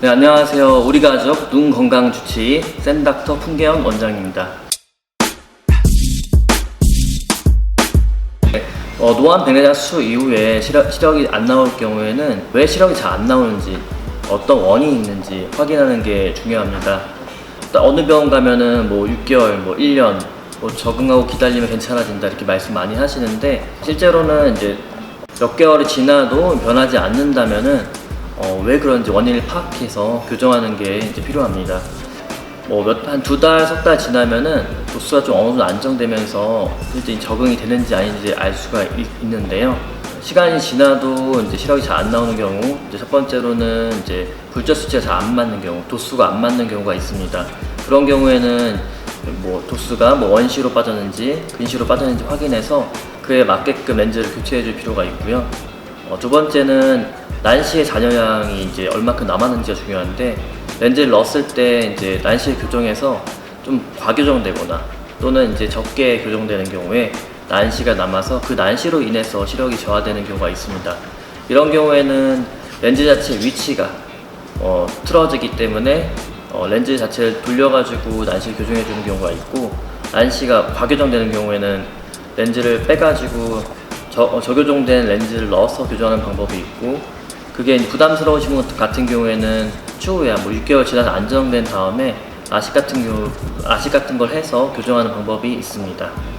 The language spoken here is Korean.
네, 안녕하세요. 우리 가족 눈 건강 주치의 샌닥터 풍계원 원장입니다. 네, 어, 노안 백내장 수술 이후에 시력, 시력이 안 나올 경우에는 왜 시력이 잘 안 나오는지 어떤 원인이 있는지 확인하는 게 중요합니다. 어느 병원 가면은 뭐 6개월, 뭐 1년 뭐 적응하고 기다리면 괜찮아진다 이렇게 말씀 많이 하시는데 실제로는 이제 몇 개월이 지나도 변하지 않는다면은 어, 왜 그런지 원인을 파악해서 교정하는 게 이제 필요합니다. 뭐몇한두 달, 석 달 지나면은 도수가 좀 어느 정도 안정되면서 이제 적응이 되는지 아닌지 알 수가 있, 는데요 시간이 지나도 이제 시력이 잘 안 나오는 경우, 이제 첫 번째로는 이제 굴절 수치가 잘 안 맞는 경우, 도수가 안 맞는 경우가 있습니다. 그런 경우에는 뭐 도수가 뭐 원시로 빠졌는지 근시로 빠졌는지 확인해서 그에 맞게끔 렌즈를 교체해 줄 필요가 있고요. 어, 두 번째는 난시의 잔여량이 이제 얼마큼 남았는지가 중요한데 렌즈를 넣었을 때 이제 난시를 교정해서 좀 과교정되거나 또는 이제 적게 교정되는 경우에 난시가 남아서 그 난시로 인해서 시력이 저하되는 경우가 있습니다. 이런 경우에는 렌즈 자체 위치가 어, 틀어지기 때문에 어, 렌즈 자체를 돌려가지고 난시를 교정해 주는 경우가 있고 난시가 과교정되는 경우에는 렌즈를 빼가지고 저, 어, 저교정된 렌즈를 넣어서 교정하는 방법이 있고 그게 부담스러우신 분 같은 경우에는 추후에 뭐 6개월 지나서 안정된 다음에 아식 같은 경우 아식 같은 걸 해서 교정하는 방법이 있습니다.